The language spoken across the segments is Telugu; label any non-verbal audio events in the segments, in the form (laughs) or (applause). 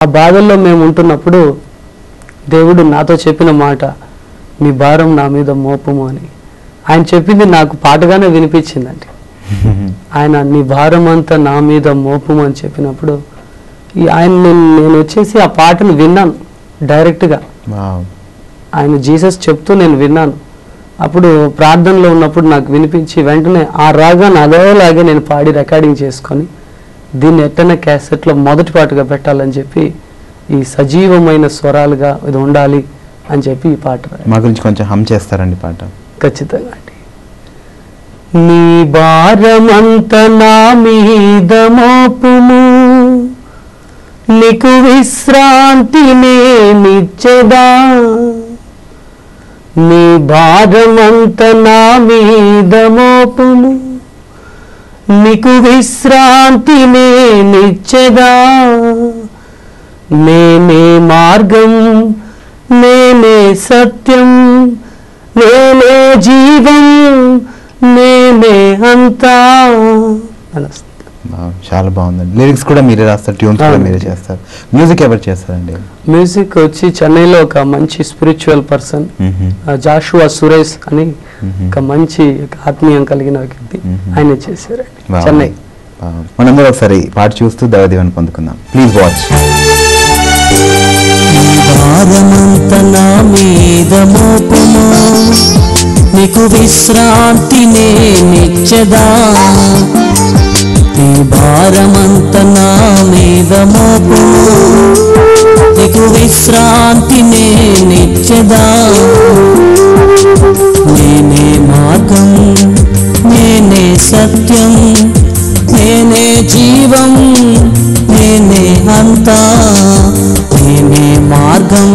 ఆ బాధల్లో మేము ఉంటున్నప్పుడు దేవుడు నాతో చెప్పిన మాట మీ భారం నా మీద మోపము అని. ఆయన చెప్పింది నాకు పాటగానే వినిపించిందండి. (laughs) ఆయన నీ భారం అంతా నా మీద మోపము అని చెప్పినప్పుడు ఈ ఆయన నేను వచ్చేసి ఆ పాటను విన్నాను డైరెక్ట్గా. ఆయన జీసస్ చెప్తూ నేను విన్నాను. అప్పుడు ప్రార్థనలో ఉన్నప్పుడు నాకు వినిపించి వెంటనే ఆ రాగాన్ని అదేలాగే నేను పాడి రికార్డింగ్ చేసుకొని దీన్ని ఎట్టన క్యాసెట్లో మొదటి పాటుగా పెట్టాలని చెప్పి ఈ సజీవమైన స్వరాలుగా ఇది ఉండాలి అని చెప్పి ఈ పాట. మా గురించి కొంచెం హమ్ చేస్తారండి పాట. ఖచ్చితంగా అండి. నీ భారమంత నా మీద మోపుము నీకు విశ్రాంతి నేనిచ్చెదా? నీ భారమంత నా మీద మోపుము నీకు విశ్రాంతి నేనిచ్చెదా? నేనే మార్గం నేనే సత్యం నేనే జీవం నేనే అంతా. అని చాలా బాగుందండి లిరిక్స్ కూడా మీరే రాస్తారు ట్యూన్స్ కూడా మీరే చేస్తారు మ్యూజిక్ ఎవరు చేస్తారండి మ్యూజిక్ వచ్చి చెన్నైలో ఒక మంచి స్పిరిచువల్ పర్సన్. జాషువా సురేష్ అని. ఒక మంచి ఆత్మీయం కలిగిన వ్యక్తి. ఆయన చేశారండి. చెన్నై. మనందరూ ఒకసారి పాట చూస్తూ దైవదీవెన పొందుకుందాం ప్లీజ్ వాచ్ భారమంత నా మీద మోపము నీకు విశ్రాంతి నేనిచ్చదా భారమంత నా మీద మోపు. నీకు విశ్రాంతి నేనిచ్చదా నేనే మార్గం నేనే సత్యం నేనే జీవం నేనే అంతా. నేనే మార్గం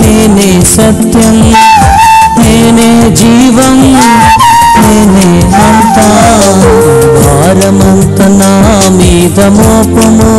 నేనే సత్యం నేనే జీవం. మోపము